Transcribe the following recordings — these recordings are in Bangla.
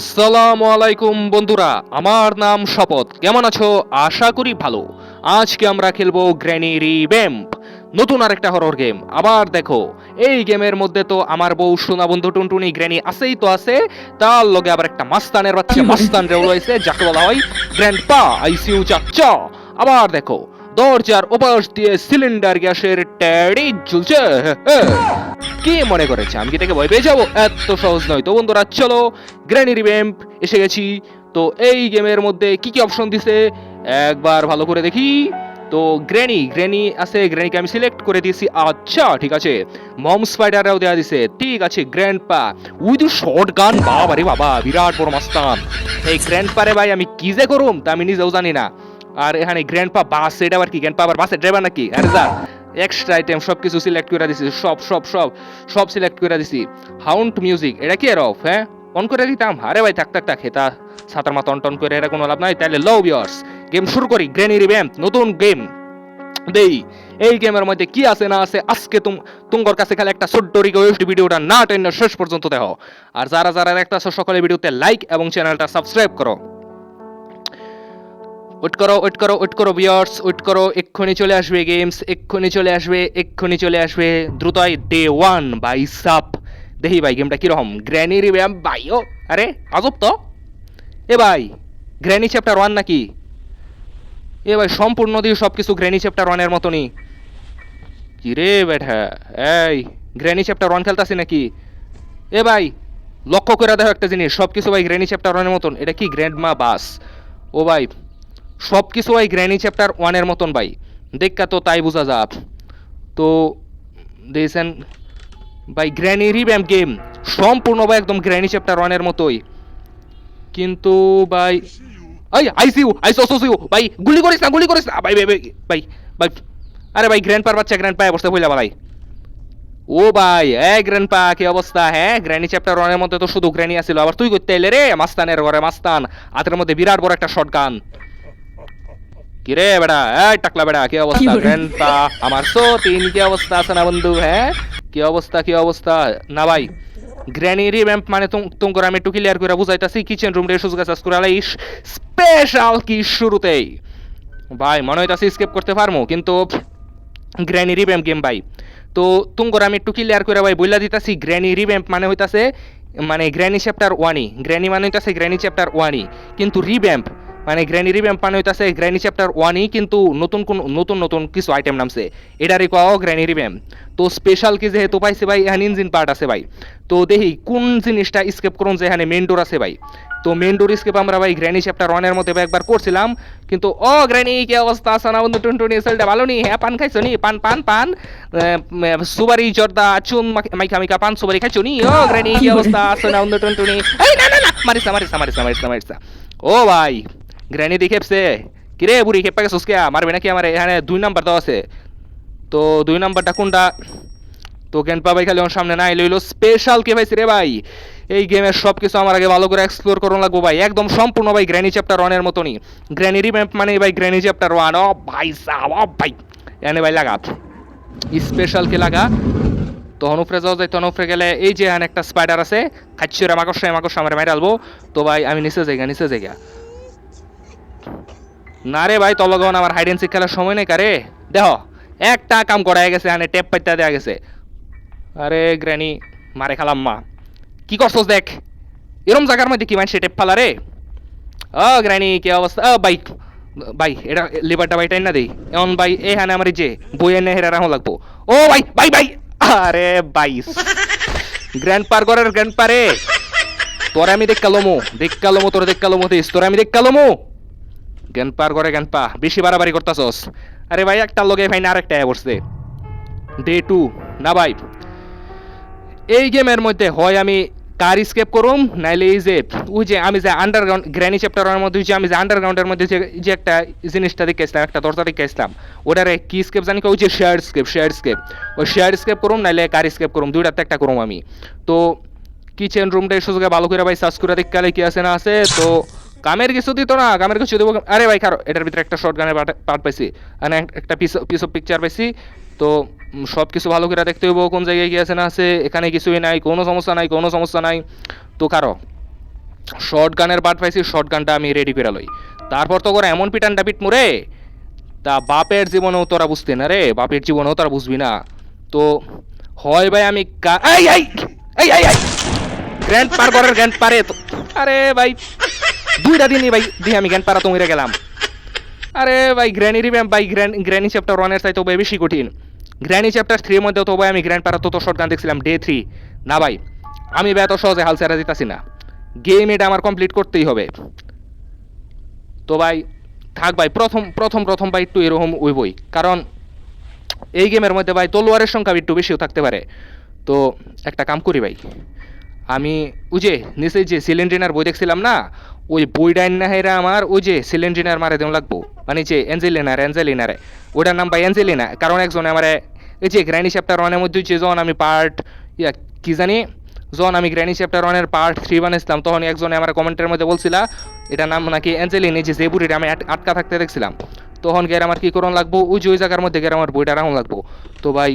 আসসালামু আলাইকুম বন্ধুরা আমার নাম শপথ। কেমন আছো? আশা করি ভালো। আজকে আমরা খেলব গ্র্যানি রিব্যাম্প নতুন আরেকটা হরর গেম আবার দেখো এই গেমের মধ্যে তো আমার বউ সোনা বন্ধু টুনটুনি গ্র্যানি আছেই তো আছে। তার লগে আবার একটা মাস্তানের বাচ্চা মাস্তান রেউ রয়েছে যাকে বলা হয় গ্র্যান্ড পা আইসিউ চাচ্চা আবার দেখো দরজার ওপাশ দিয়ে সিলিন্ডার গ্যাসের ট্যাডি ঝুলছে। কি মনে করেছে? আমি কি থেকে ভয় পেয়ে যাব? এত সহজ নয়। তো বন্ধুরা, চলো গ্র্যানি রিভ্যাম্প এসে গেছি। তো এই গেমের মধ্যে কি কি অপশন দিছে? একবার ভালো করে দেখি। তো গ্র্যানি গ্র্যানি আছে, গ্র্যানিকে আমি সিলেক্ট করে দিয়েছি। আচ্ছা ঠিক আছে। মম স্পাইডাররাও দেওয়া দিছে। ঠিক আছে গ্র্যান্ড পা উইথ শর্ট গান বাবা রে বাবা, বিরাট বড় মাস্তান। এই গ্র্যান্ড পারে ভাই আমি কি যে করুম তা আমি নিজেও জানি না। আর এখানে গ্র্যান্ড পা বাস এটা আবার কি? গ্র্যান্ড পা আবার বাসের ড্রাইভার নাকি? আরে যা এক্সট্রা আইটেম সব কিছু সিলেক্ট করে দিছি, সব সব সব সব সিলেক্ট করে দিছি। হাউন্ড মিউজিক এটা কি এর অফ হ্যাঁ? অন করে দিতাম? আরে ভাই, থাক থাক থাক হেতা ছাতার মাথা অন টন করে এটা কোনো লাভ নাই তাহলে লও বিয়ার্স গেম শুরু করি গ্র্যানি রিভ্যাম্প নতুন গেম দেই, এই গেমের মধ্যে কি আছে, না আছে, আজকে তুম, তুঙ্গর কাছে খালি একটা ছোট্ট রিকোয়েস্ট ভিডিওটা না টেনে শেষ পর্যন্ত দেখো। আর যারা যারা একটা সকলে ভিডিওতে লাইক এবং চ্যানেলটা সাবস্ক্রাইব করো। ওয়েট করো ওয়েট করো ওয়েট করো বিয়ার্স ওয়েট করো এক্ষুনি চলে আসবে গেমস এক্ষুনি চলে আসবে এক্ষুনি চলে আসবে দ্রুতই ডে ওয়ান বাই সাপ দেখি ভাই গেমটা কীরকম গ্র্যানি রিব্যাম ও আরে আজব তো এ ভাই গ্র্যানি চ্যাপ্টার ওয়ান নাকি এ ভাই সম্পূর্ণ দিয়ে সব কিছু গ্র্যানি চ্যাপ্টার ওয়ানের মতনই। কি রে বেটা? এই গ্র্যানি চ্যাপ্টার ওয়ান খেলতাছি নাকি? এ ভাই, লক্ষ্য করে দেখো একটা জিনিস সব কিছু ভাই গ্র্যানি চ্যাপ্টার ওয়ানের মতন। এটা কি গ্র্যান্ড মা বাস ও ভাই সব কিছু ভাই গ্র্যানি চ্যাপ্টার ওয়ানের মতন ভাই। দেখা তো তাই বোঝা যাক। তো দিয়েছেন ভাই গ্র্যানি রিব্যাম গেম সম্পূর্ণ ভাই একদম গ্র্যানি চ্যাপ্টার ওয়ানের মতোই। কিন্তু ভাই আই আইসিউ আইসো সোসিউ ভাই গুলি করিস না, গুলি করিস না। ভাই ভাই ভাই ভাই আরে ভাই গ্র্যান্ড পার বাচ্চা গ্র্যান্ড পায়ে বসতে বইলা ভাই ও ভাই, এ গ্র্যান্ড পা কি অবস্থা হ্যাঁ? গ্র্যানি চ্যাপ্টার ওয়ানের মধ্যে তো শুধু গ্র্যানি আছিল। আবার তুই করতে এলে রে, মাস্তানের ঘরে মাস্তান। হাতের মধ্যে বিরাট বড় একটা শর্ট গান কি রে বেড়া এই টাকলা বেড়া কি অবস্থা পা আমার সো তিন কি অবস্থা আছে না বন্ধু হ্যাঁ কি অবস্থা কি অবস্থা না ভাই গ্র্যানি রিভ্যাম্প মানে তুম করে আমি একটু ক্লিয়ার করে বুঝাইতাছি কিচেন রুম রে সুযোগ আছে করে স্পেশাল কি শুরুতেই ভাই মনে হইতাছে স্কেপ করতে পারমু কিন্তু গ্র্যানি রিভ্যাম্প গেম ভাই তো তুঙ্গর আমি একটু ক্লিয়ার করে ভাই বইলা দিতাছি গ্র্যানি রিভ্যাম্প মানে হইতাছে মানে গ্র্যানি চ্যাপ্টার ওয়ানই গ্র্যানি মানে হইতাছে গ্র্যানি চ্যাপ্টার ওয়ানই কিন্তু রিভ্যাম্প মানে গ্র্যানি রিভ্যাম্প মানে হইতাছে গ্র্যানি চ্যাপ্টার ওয়ানই কিন্তু নতুন কোন, নতুন নতুন কিছু আইটেম নামছে। এটারই কোয়াও গ্র্যানি রিভ্যাম্প তো স্পেশাল কি যেহেতু পাইছে ভাই, এখানে ইঞ্জিন পার্ট আছে ভাই। তো দেখি কোন জিনিসটা স্কেপ করুন যে এখানে মেন ডোর আছে ভাই। তো মেন ডোর স্কেপ আমরা ভাই গ্র্যানি চ্যাপ্টার ওয়ানের মধ্যে একবার করছিলাম। কিন্তু, ও গ্র্যানি কি অবস্থা? আছে না বন্ধু, টুনটুনি সেলটা ভালো নি? হ্যাঁ পান খাইছো নি? পান পান পান। সুবারি জর্দা, চুন মাইখা মাইখা, পান সুবারি খাইছো নি? ও গ্র্যানি কি অবস্থা? আছে বন্ধু এই, না না না, মারিস মারিস মারিস মারিস মারিস ও ভাই। গ্র্যানি দি খেপছে কিরে বুড়ি খেপা গেছিস কে মারবে নাকি আমার এখানে দুই নাম্বার দেওয়া আছে তো দুই নাম্বারটা কোনটা তো জ্ঞান পাবাই খালি ওর সামনে নাই লইলো স্পেশাল কে পাইছি রে ভাই এই গেমের সব কিছু আমার আগে ভালো করে এক্সপ্লোর করুন লাগবো ভাই একদম সম্পূর্ণ ভাই গ্র্যানি চ্যাপ্টার ওয়ানের মতনই। গ্র্যানি রিম্যাপ মানে ভাই গ্র্যানি চ্যাপ্টার ওয়ান ও ভাই সাহ ভাই এনে ভাই লাগা। স্পেশাল কে লাগা। তো হনুফরে যায় তো হনুফরে গেলে এই যে একটা স্পাইডার আছে, খাচ্ছি রে মাকড়সা মাকড়সা আমার মাইরে আলবো তো ভাই আমি নিচে যাইগা নিচে যাইগা না রে ভাই তলগন আমার হাইড সিক খেলার সময় নেই কারে। দেহ একটা কাম করা গেছে, এখানে টেপ পাইতে দেওয়া গেছে। আরে গ্র্যানি মারে খালাম মা। কি করছস দেখ? এরম জায়গার মধ্যে কি মানছে টেপ ফালা রে ও গ্র্যানি কি অবস্থা? ও ভাই ভাই, এটা লিভারটা ভাই না দেই। এমন ভাই, এখানে আমার এই যে বই এনে হেরা রাখো লাগবো। ও ভাই ভাই ভাই, আরে ভাই গ্র্যান্ড পার করার গ্র্যান্ড পারে তোরে আমি দেখ কালোমো দেখ কালোমো তোরে দেখ কালোমো দিস তোরে আমি দেখ কালোমো জ্ঞান পার করে জ্ঞান পা বেশি বাড়াবাড়ি করতাছস। আরে ভাই, একটা লগে ভাই না আরেকটা পড়ছে ডে টু, না ভাই। এই গেমের মধ্যে হয় আমি কার স্কেপ করুম, নাইলে এই যে, ওই যে আমি যে আন্ডারগ্রাউন্ড গ্র্যানি চ্যাপ্টারের মধ্যে যে আমি যে আন্ডারগ্রাউন্ডের মধ্যে যে যে একটা জিনিসটা দেখে আসলাম একটা দরজা দেখে আসলাম ওটারে কি স্কেপ জানি? ওই যে শেয়ার স্কেপ শেয়ার স্কেপ ওই শেয়ার স্কেপ করুম, নাইলে কার স্কেপ করুম, দুইটাতে একটা করুম আমি। তো কিচেন রুমটা এসে ভালো করে ভাই সার্চ করে দেখলে কি আছে না আছে, তো কামের কিছু দিত না, কামের কিছু দেবো। আরে ভাই, খারো, এটার ভিতরে একটা শর্ট গানের পার্ট পাইছি। মানে একটা পিস পিস অফ পিকচার পাইছি। তো সব কিছু ভালো করে দেখতে হইব, কোন জায়গায় কি আছে না আছে, এখানে কিছুই নাই, কোনো সমস্যা নাই, কোনো সমস্যা নাই। তো কারও শর্ট গানের পার্ট পাইছি শর্ট গানটা আমি রেডি করে লই। তারপর তো করে এমন পিটানটা পিট মোরে, তা বাপের জীবনেও তোরা বুঝতে না রে, বাপের জীবনেও তোরা বুঝবি না। তো, হয় ভাই আমি গ্র্যান্ড পার করার গ্র্যান্ড পারে তো আরে ভাই! দুইটা দিনই ভাই দিয়ে আমি গ্র্যান্ড পারা তো মেরে গেলাম। আরে ভাই গ্র্যানি রিভ্যাম্প ভাই গ্র্যানি চ্যাপ্টার ওয়ানের চাইতে ভাই বেশি কঠিন। গ্র্যানি চ্যাপ্টার থ্রির মধ্যে তো ভাই আমি গ্র্যান্ড পারা তো শর্ট গান দেখছিলাম ডে থ্রি না ভাই, আমি ভাই এত সহজে হাল ছেড়ে দিতাছি না। গেম এটা আমার কমপ্লিট করতেই হবে। তো ভাই, থাক ভাই, প্রথম প্রথম প্রথম ভাই একটু এরকম বই কারণ এই গেমের মধ্যে ভাই, তলোয়ারের সংখ্যা একটু বেশিও থাকতে পারে। তো একটা কাম করি ভাই। আমি ওই যে নিচে যে সিলিন্ড্রিনার বই দেখছিলাম না, ওই বইটাই না হেরা আমার ওই যে সিলিন্ড্রিনার মারে দেওয়া লাগবো। মানে যে অ্যাঞ্জেলিনার, অ্যাঞ্জেলিনারে। ওটার নাম ভাই অ্যাঞ্জেলিনা। কারণ একজনে আমার, এই যে গ্র্যানি চ্যাপ্টার ওয়ানের মধ্যে যে যখন আমি পার্ট, ইয়া, কি জানি, যখন আমি গ্র্যানি চ্যাপ্টার ওয়ানের পার্ট থ্রি বানিয়েছিলাম তখন একজনে আমার কমেন্টের মধ্যে বলছিলা, এটা নাম নাকি অ্যাঞ্জেলিন, এই যে যে বুড়িটা আমি আটকা থাকতে দেখছিলাম। তখন গের আমার কী করণ লাগবো? ওই যে ওই জায়গার মধ্যে গের আমার বইটা রাখুন লাগবো। তো ভাই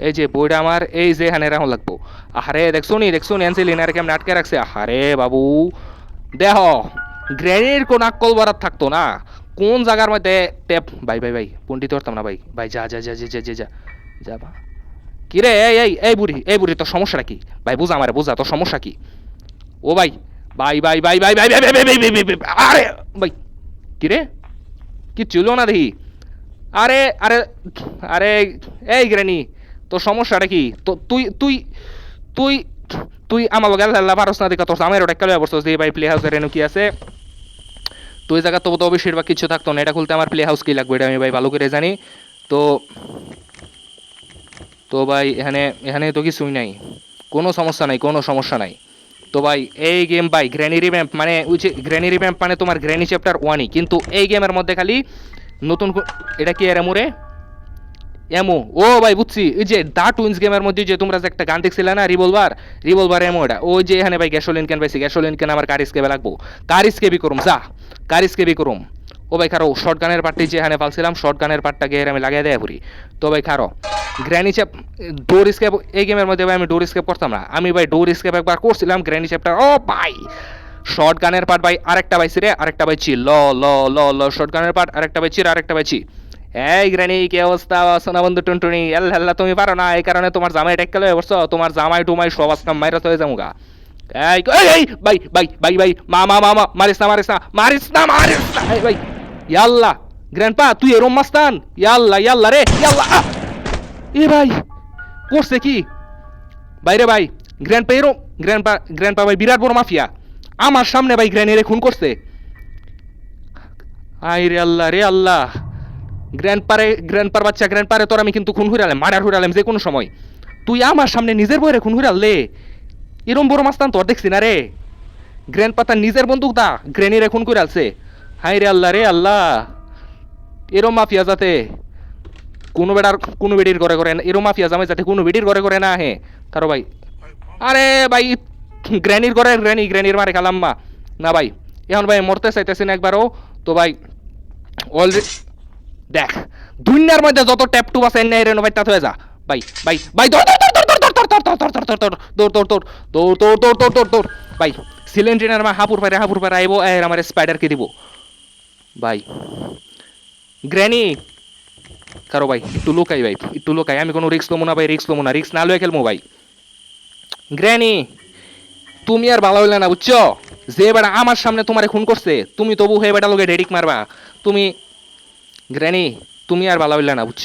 এই যে বইটা আমার এই যে এখানে রাখুন লাগবো আহারে দেখছ নি দেখছ নি অ্যাঞ্জেলিনার কেমন আটকে রাখছে আহারে বাবু দেহ গ্রেনির কোন আক্কল বারাত থাকতো না কোন জায়গার মধ্যে ট্যাপ ভাই ভাই ভাই পন্ডিত ধরতাম না ভাই ভাই যা যা যা যা যা যা যা যা বা কি রে এই এই এই বুড়ি এই বুড়ি তোর সমস্যাটা কি ভাই বুঝা আমারে বুঝা তোর সমস্যা কি ও ভাই ভাই ভাই ভাই ভাই ভাই ভাই ভাই ভাই ভাই আরে ভাই কি রে কি ছিল না দেখি আরে আরে আরে এই গ্রেনি তোর সমস্যাটা কি? তো তুই তুই তুই তুই আমার লগে আল্লাহ পারস না দেখা তোর আমার ওটা কালো বসছ যে ভাই প্লে হাউসের এনে কি আছে তুই জায়গা তো তো বেশিরভাগ কিছু থাকতো না, এটা খুলতে আমার প্লে হাউস কি লাগবে এটা আমি ভাই ভালো করে জানি। তো তো ভাই এখানে এখানে তো কিছুই নাই। কোনো সমস্যা নাই, কোনো সমস্যা নাই। তো ভাই, এই গেম ভাই গ্র্যানি রিম্যাম্প মানে ওই যে গ্র্যানি রিম্যাম্প মানে তোমার গ্র্যানি চ্যাপ্টার ওয়ানই কিন্তু এই গেমের মধ্যে খালি নতুন এটা কি এর মোরে এমো। ও ভাই, বুঝছি। এই যে দা টুইন্স গেমের মধ্যে যে তোমরা যে একটা গান দেখছিলে না, রিভলভার? রিভলভার এমো এটা। ওই যে এখানে ভাই গ্যাসোলিন কেন পাইছি। গ্যাসোলিন কেন আমার কার স্কেবে লাগবো। কার স্কেবি করুম? যা কার স্কেবি করুম। ও ভাই খারো শর্ট গানের পার্টটি যে এখানে ফালছিলাম শর্ট গানের পার্টটা গিয়ে আমি লাগিয়ে দেয় পুরি তো ভাই খারো গ্র্যানি চ্যাপ ডোর স্কেপ এই গেমের মধ্যে ভাই আমি ডোর স্কেপ করতাম না। আমি ভাই ডোর স্কেপ একবার করছিলাম গ্র্যানি চ্যাপ্টার ও ভাই! শর্ট গানের পার্ট ভাই আরেকটা পাইছি রে, আরেকটা পাইছি। ল ল ল ল শর্ট গানের পার্ট আরেকটা পাইছি রে, আরেকটা পাইছি। এই গ্রানি কি অবস্থা? সোনা বন্ধু টুনটুনি আল্লাহ আল্লাহ তুমি পারো না, এই কারণে তোমার জামাই টেক্কেল হয়ে বসছো তোমার জামাই টুমাই সব আজকাম মাইরা হয়ে যাব গা। এই এই এই ভাই ভাই ভাই মা মা মা মারিস না মারিস না মারিস না মারিস না, এই ভাই ইয়াল্লা, গ্র্যান্ডপা, তুই এরম মাস্তান, ইয়াল্লা ইয়াল্লা রে, ইয়াল্লা! এ ভাই করছে কি? বাইরে ভাই গ্র্যান্ডপা এরম, গ্র্যান্ডপা গ্র্যান্ডপা ভাই বিরাট বড় মাফিয়া, আমার সামনে ভাই গ্র্যানি খুন করছে। আই রে আল্লাহ রে আল্লাহ। গ্র্যান্ড পারে গ্র্যান্ড পার বাচ্চা গ্র্যান্ড পারে তোর আমি কিন্তু খুন হইরালাম মারার হইরালাম যে কোনো সময়। তুই আমার সামনে নিজের বইরে খুন হইরালে, এরম বড় মাস্তান তোর দেখছি না রে। গ্র্যান্ড পাতার নিজের বন্দুক দা গ্র্যানিরে খুন করে হাই রে আল্লাহ রে আল্লাহ। এরম মাফিয়া যাতে কোনো বেটার কোনো বেটির ঘরে করে না, এরম মাফিয়া জামাই যাতে কোনো বেটির ঘরে করে না আহে। তারও ভাই, আরে ভাই গ্র্যানির ঘরে গ্র্যানি গ্র্যানির মারে খালাম্মা। না ভাই, এখন ভাই মরতে চাইতেছি না একবারও। তো ভাই অলরেডি দেখ দুনিয়ার মধ্যে যত ট্যাপ টুপ আছে এনে রেনো ভাই তাত হয়ে যা ভাই ভাই ভাই দৌড় ভাই সিলেন্ড্রিনার মা হাপুর পারে হাপুর পারে আইব এর আমার স্পাইডারকে দিব ভাই গ্র্যানি কারও ভাই একটু লুকাই ভাই একটু লুকাই আমি কোনো রিক্স লমো না ভাই রিক্স লমো না রিক্স না লয়ে খেলব ভাই গ্র্যানি তুমি আর ভালো হইলে না বুঝছ যে বেটা আমার সামনে তোমারে খুন করছে তুমি তবু হয়ে বেটা লোকে ডেডিক মারবা তুমি গ্র্যানি, তুমি আর বালা হইলে না, বুঝছ?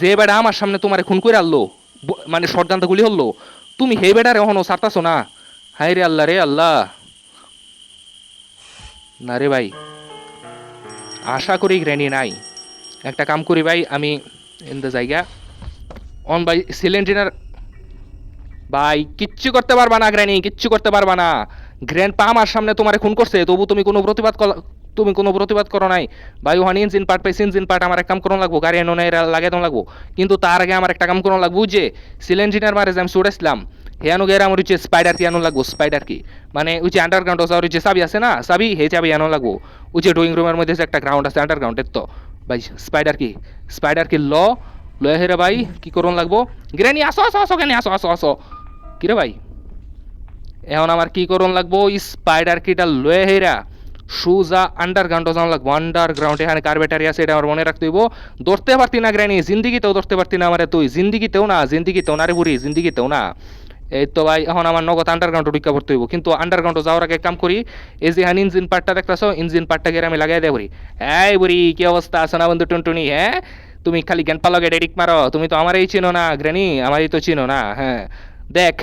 যে বেড়া আমার সামনে তোমারে খুন করে আনলো মানে শটগান গুলি হলো তুমি হে বেটারে এখনও সারতাছো না? হাই রে আল্লাহ রে আল্লাহ। না রে ভাই, আশা করি গ্র্যানি নাই। একটা কাম করি ভাই, আমি ইন দ্য জায়গা। অন ভাই, সিলিন্ডার, ভাই, কিচ্ছু করতে পারবা না গ্র্যানি, কিচ্ছু করতে পারবা না। গ্র্যান্ড পা আমার সামনে তোমারে খুন করছে, তবু তুমি কোনো প্রতিবাদ তুমি কোনো প্রতিবাদ করো নাই। ভাই, ওখানে ইঞ্জিন পার্ট পাইছি ইঞ্জিন পার্ট আমার এক কাম করো লাগবো, গাড়ি এনো নাই লাগে তো লাগবো। কিন্তু তার আগে আমার একটা কাম করো লাগবো যে সিলেন্ডিনার মারে যে আমি ছুটেছিলাম হেয়ানো গের আমার হচ্ছে স্পাইডার কি আনো লাগবো স্পাইডার কি মানে ওই যে আন্ডারগ্রাউন্ড আছে আর যে চাবি আছে না, চাবি হে চাবি আনো লাগবো। ওই যে ড্রয়িং রুমের মধ্যে যে একটা গ্রাউন্ড আছে আন্ডারগ্রাউন্ডের তো ভাই স্পাইডার কি স্পাইডার কি ল, লয়ে হেরে ভাই, কি করুন লাগবো? গ্রেনি, আসো আসো আসো কেন আসো আসো আসো। কিরে ভাই? এখন আমার কি করুন লাগবো? স্পাইডার কিটা লয়ে হেরা সুজা আন্ডারগ্রাউন্ড যাওয়া লাগবো আন্ডারগ্রাউন্ড এখানে কার্বেটারি আছে, এটা আমার মনে রাখতে হইব। ধরতে পারতি না গ্রানি জিন্দিগিতেও ধরতে পারতি না আমারে তুই। জিন্দিগিতেও না জিন্দিগিতেও না রে বুড়ি, জিন্দিগিতেও না। এই তো ভাই, এখন আমার নগদ আন্ডারগ্রাউন্ডে ঢুকা পড়তে হইব। কিন্তু আন্ডারগ্রাউন্ডে যাওয়ার আগে কাম করি, এই যে হ্যান ইঞ্জিন পার্টটা দেখতেছো ইঞ্জিন পার্টটা আমি লাগাই দেয় বুড়ি। এই বুড়ি, কি অবস্থা? আছে না বন্ধু টুনটুনি হ্যাঁ? তুমি খালি জ্ঞান পালগে ডেডিক মারো, তুমি তো আমারই চিনো না গ্রানি আমারই তো চিনো না হ্যাঁ। দেখ,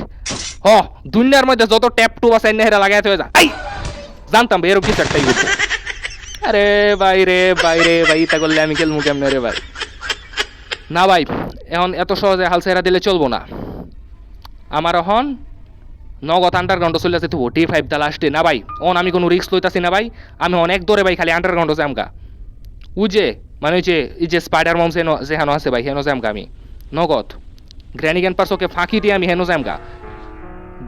হ, দুনিয়ার মধ্যে যত ট্যাপ টু আছে লাগাইতে হয়ে যা। জানতাম ভাই, এরকম কিছু একটাই হচ্ছে আরে ভাই রে ভাই রে, ভাই তা করলে আমি খেলব কেমনে রে ভাই? না ভাই, এখন এত সহজে হাল ছেড়া দিলে চলবো না। আমার এখন নগদ আন্ডারগ্রাউন্ড চলে আছে তো টি ফাইভ দা লাস্টে না ভাই অন আমি কোনো রিস্ক লইতাছি না ভাই। আমি অনেক দৌড়ে ভাই খালি আন্ডারগ্রাউন্ডে যামগা। উজে মানে ওই যে, এই যে স্পাইডার মম যেন, যেখানে আছে ভাই হেন যামগা আমি। নগদ। গ্র্যানি জ্ঞান পার্সকে ফাঁকি দিয়ে আমি হেন যামগা।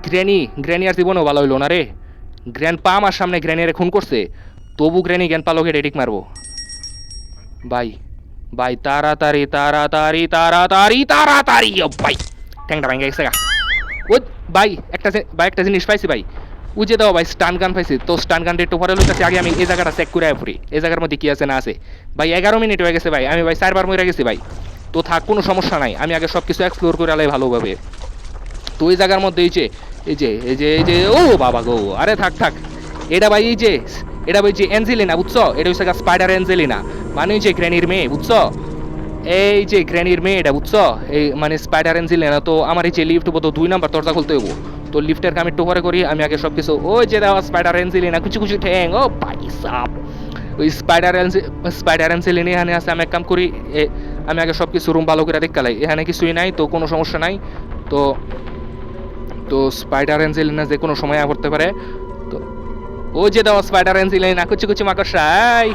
গ্র্যানি গ্র্যানি আর জীবনেও ভালো হইল না রে। গ্র্যান্ড পা আমার সামনে গ্র্যানিয়ারে খুন করছে। তবু গ্র্যানি জ্ঞান পালকে রেডিক মারবো। ভাই ভাই তাড়াতাড়ি তাড়াতাড়ি তাড়াতাড়ি তাড়াতাড়ি, ও ভাই ট্যাংটা ভেঙে গেছে ও ভাই একটা ভাই একটা জিনিস পাইছি ভাই উজে দাও ভাই স্টান গান পাইছি। তো স্টান গানটা একটু পরে লইতেছি, আগে আমি এই জায়গাটা চেক করে পড়ি এই জায়গার মধ্যে কি আছে না আছে। ভাই এগারো মিনিট হয়ে গেছে ভাই আমি ভাই চারবার মরে গেছি ভাই তো থাক, কোনো সমস্যা নাই। আমি আগে সব কিছু এক্সপ্লোর করে আলাই ভালোভাবে। তো এই জায়গার মধ্যে এই যে এই যে এই যে এই যে, ও বাবা গো, আরে থাক থাক। এটা ভাই এই যে, এটা ভাই যে অ্যাঞ্জেলিনা বুঝছ? এটা হচ্ছে স্পাইডার অ্যাঞ্জেলিনা মানে যে গ্র্যানির মেয়ে, বুঝছ? এই যে গ্র্যানির মেয়ে এটা, বুঝছ? এই মানে স্পাইডার অ্যাঞ্জেলিনা তো আমার এই যে লিফট বলতো দুই নাম্বার দরজা খুলতে হইব। তো লিফটের কামে একটু পরে করি, আমি আগে সব কিছু ওই যে দেওয়া স্পাইডার অ্যাঞ্জেলিনা কুচু কুচু ঠ্যাং, ও ভাই সাপ ওই স্পাইডার স্পাইডার অ্যাঞ্জেলিনা এখানে আছে, আমি এক কাম করি আমি আগে সব কিছু রুম ভালো করে দেখালাই এখানে কিছুই নাই, তো কোনো সমস্যা নাই। তো তো স্পাইডার অ্যাঞ্জেলিনা যে কোনো সময় করতে পারে তো ও যে দাও স্পাইডার না কুচি কুচি মাকড়সাই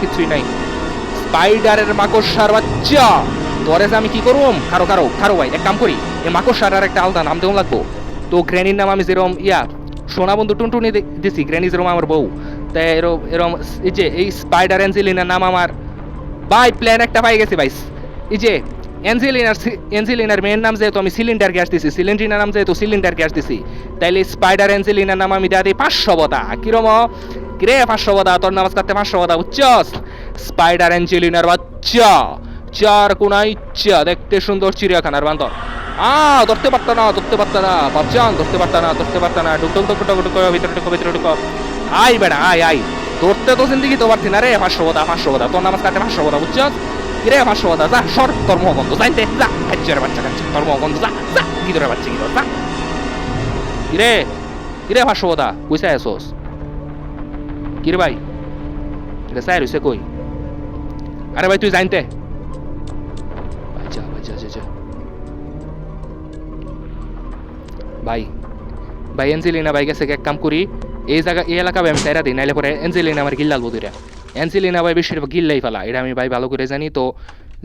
কিছুই নাই স্পাইডারের বাচ্চা তোরে আমি কি করব কারও কারও কারও ভাই এক কাম করি এ মাকড়সার আর একটা আলাদা নাম দেওয়া লাগবো তো গ্র্যানির নাম আমি যেরকম ইয়া সোনা বন্ধু টুনটুনি দিছি গ্র্যানি যেরকম আমার বউ। তাই এরম এরম এই যে, এই স্পাইডার অ্যাঞ্জেলিনার নাম আমার ভাই প্ল্যান একটা পাই গেছি ভাই এই যে অ্যাঞ্জেলিনার অ্যাঞ্জেলিনার মেয়ের নাম যেহেতু আমি সিলিন্ডার গ্যাস দিছি সিলিন্ড্রিনার নাম যেহেতু সিলিন্ডার গ্যাস দিছি, তাইলে স্পাইডার অ্যাঞ্জেলিনার নাম আমি দেয়া দিই পাঁচশো বদা। কিরম কিরে, পাঁচশো বদা, তোর নামাজ কাটতে পাঁচশো বদা, বুঝছস? স্পাইডার অ্যাঞ্জেলিনার বাচ্চা চার কোনায় ইচ্ছা, দেখতে সুন্দর চিড়িয়াখানার বান্দর। আ, ধরতে পারত না, ধরতে পারত না। বাচ্চান ধরতে পারত না, ধরতে পারত না। ডুক ডুক ডুক ডুক ভিতরে ঢুকো ভিতরে ঢুকো। আই বেড়া আই আই ধরতে তো জিন্দিগি তো পারছি না রে পাঁচশো বদা পাঁচশো বদা তোর নামাজ কাটতে পাঁচশো বদা বুঝছস কিরে পাঁচশো যা, সর, তোর যাইতে যা খাচ্ছের বাচ্চা খাচ্ছে তোর মহগন্ধ যা যা গিদরে বাচ্চা গিদর যা। কিরে কিরে পাঁচশো বদা কইসা আসোস কিরে ভাই? এটা স্যার হইছে কই? আরে ভাই, তুই জানতে আচ্ছা আচ্ছা আচ্ছা ভাই ভাই এনজেলিনা ভাই গেছে এক কাম করি এই জায়গা, এই এলাকা আমি সাইরা দিই, নাইলে পরে এনজেলিনা আমার গিল্লাল বধুরা এনজেলিনা ভাই বেশিরভাগ গিল্লাই ফেলা। এটা আমি ভাই ভালো করে জানি, তো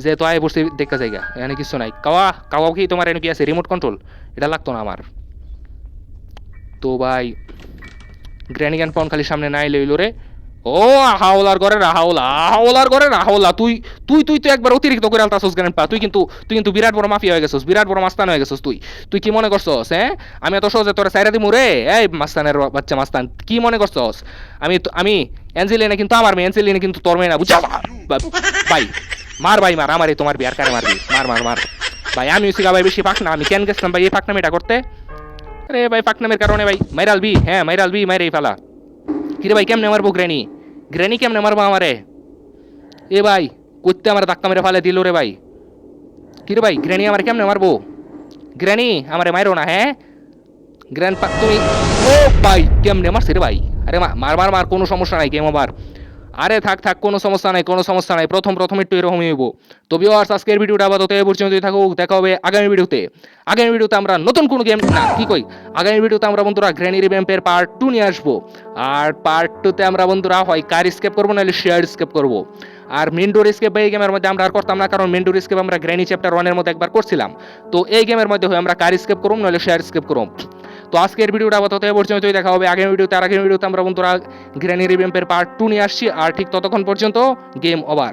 যে তো আয় বসে দেখা জায়গা, এখানে কিছু নাই। কাওয়া কাওয়া কি তোমার এনে কি আছে? রিমোট কন্ট্রোল এটা লাগতো না আমার। তো ভাই গ্র্যানিগান ফোন খালি সামনে নাই লইল রে। ও হাওলার ঘরে রাহাওলা হাওলার ঘরে রাহাওলা তুই তুই তুই তুই একবার অতিরিক্ত করে আলতাছস গ্র্যান্ড পা? তুই কিন্তু তুই কিন্তু বিরাট বড় মাফিয়া হয়ে গেছস বিরাট বড় মাস্তান হয়ে গেছস তুই। তুই কি মনে করছস হ্যাঁ? আমি এত সহজে তোরা সাইরা দিমু রে? এই মাস্তানের বাচ্চা মাস্তান কি মনে করছস? আমি তো- আমি অ্যাঞ্জেলিনা কিন্তু আমার মেয়ে অ্যাঞ্জেলিনা কিন্তু তোর মেয়ে না বুঝা ভাই মার ভাই মার আমারই তোমার বিয়ার কারে মারবি মার মার মার। ভাই আমি হচ্ছি ভাই বেশি পাক না আমি কেন গেছিলাম ভাই এই পাক নামিটা করতে? আরে ভাই পাকনামের কারণে ভাই মাইরাল বি হ্যাঁ মাইরাল বি মাইরাই ফেলা। কিরে ভাই, কেমনে মারবো গ্রেনি গ্রেনি কেমনে মারবো আমারে? এ ভাই, কুত্তে আমার ধাক্কা মেরে ফালে দিল রে ভাই। কিরে ভাই গ্রেনি আমার কেমনে মারবো? গ্রেনি আমারে মারো না হ্যাঁ? গ্র্যান্ড তুমি ও ভাই, কেমনে মারছে রে ভাই? আরে মার মার মার কোনো সমস্যা নাই গেম ওভার আরে থাক থাক, কোনো সমস্যা নাই, কোনো সমস্যা নাই। প্রথম প্রথম একটু এরকমই হইব। তো ভিউয়ার্স আজকের ভিডিওটা আপাতত এ পর্যন্তই থাকুক। দেখা হবে আগামী ভিডিওতে। আগামী ভিডিওতে আমরা নতুন কোনো গেম না, কি কই? আগামী ভিডিওতে আমরা বন্ধুরা গ্র্যানি রিভ্যাম্পের পার্ট টু নিয়ে আসব। আর পার্ট টুতে আমরা বন্ধুরা হয় কার স্কেপ করব, নাহলে শেয়ার স্কেপ করব। আর মেন্ডোর স্কেপ এই গেমের মধ্যে আমরা আর করতাম না, কারণ মেন্ডোর স্কেপ আমরা গ্র্যানি চ্যাপ্টার ওয়ানের মধ্যে একবার করছিলাম। তো এই গেমের মধ্যে হয় আমরা কার স্কেপ করুম নাহলে শেয়ার স্কেপ করুম তো আজকের ভিডিওটা আপাতত এ পর্যন্তই। দেখা হবে আগের ভিডিওতে, আর আগের ভিডিওতে আমরা বন্ধুরা গ্র্যানি রিভেম্পের পার্ট টু নিয়ে আসছি। আর ঠিক ততক্ষণ পর্যন্ত গেম ওভার